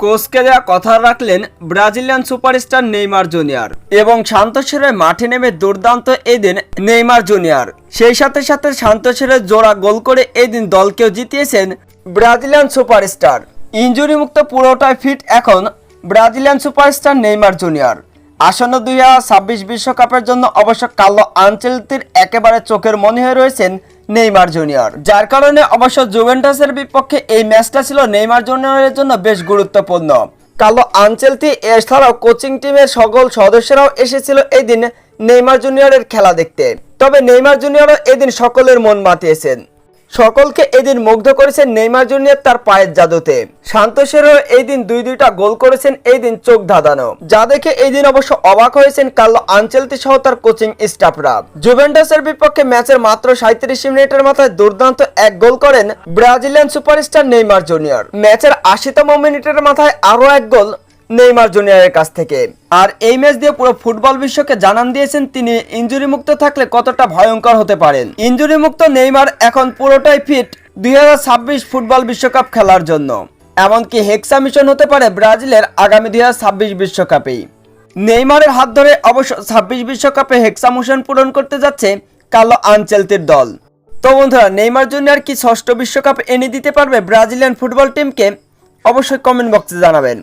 কোচকে দেওয়া কথা রাখলেন ব্রাজিলিয়ান সুপারস্টার নেইমার জুনিয়র এবং শান্তশিরে মাঠে নেমে দুর্দান্ত এদিন নেইমার জুনিয়র। সেই সাথে সাথে শান্তশিরে জোড়া গোল করে এদিন দলকেও জিতিয়েছেন ব্রাজিলিয়ান সুপারস্টার। ইঞ্জুরি মুক্ত পুরোটাই ফিট এখন ব্রাজিলিয়ান সুপারস্টার নেইমার জুনিয়র। আসন্ন দুই হাজার বিশ্বকাপের জন্য অবশ্য কালো আনচেলতির একেবারে চোখের মনে হয়ে রয়েছেন নেইমার জুনিয়র। যার কারণে অবশ্য জুভেন্টাসের বিপক্ষে এই ম্যাচটা ছিল নেইমার জুনিয়রের জন্য বেশ গুরুত্বপূর্ণ। কালো আঞ্চলটি এছাড়াও কোচিং টিমের সকল সদস্যরাও এসেছিল এদিন দিন নেইমার জুনিয়রের খেলা দেখতে। তবে নেইমার জুনিয়রও এদিন সকলের মন মাতিয়েছেন। সকলকে এদিন মুগ্ধ করেছেন নেইমার জুনিয়র তার পায়ের জাদুতে। শান্তশেরও এই দিন দুই দুইটা গোল করেছেন এই দিন চোখ ধাঁধানো। যা দেখে এই দিন অবশ্য অবাক হয়েছেন কার্লো আনচেলতি সহ তার কোচিং স্টাফরা। জুভেন্টাসের বিপক্ষে ম্যাচের মাত্র সাঁত্রিশ মিনিটের মাথায় দুর্দান্ত এক গোল করেন ব্রাজিলিয়ান সুপারস্টার নেইমার জুনিয়র। ম্যাচের আশিতম মিনিটের মাথায় আরও এক গোল নেইমার জুনিয়রের কাছ থেকে। আর এই ম্যাচ দিয়ে পুরো ফুটবল বিশ্বকে জানান দিয়েছেন তিনি ইঞ্জুরি মুক্ত থাকলে কতটা ভয়ঙ্কর হতে পারেন ইঞ্জুরি মুক্ত নেইমার এখন পুরোটাই ফিট দুই হাজার ছাব্বিশ ফুটবল বিশ্বকাপ খেলার জন্য। এমনকি হেক্সা মিশন হতে পারে ব্রাজিলের আগামী দুই বিশ্বকাপেই। নেইমারের হাত ধরে অবশ্য ছাব্বিশ বিশ্বকাপে হেক্সা মিশন পূরণ করতে যাচ্ছে কালো আনচেলতির দল। তো বন্ধুরা, নেইমার জুনিয়র কি ষষ্ঠ বিশ্বকাপ এনে দিতে পারবে ব্রাজিলিয়ান ফুটবল টিমকে অবশ্যই কমেন্ট বক্সে জানাবেন।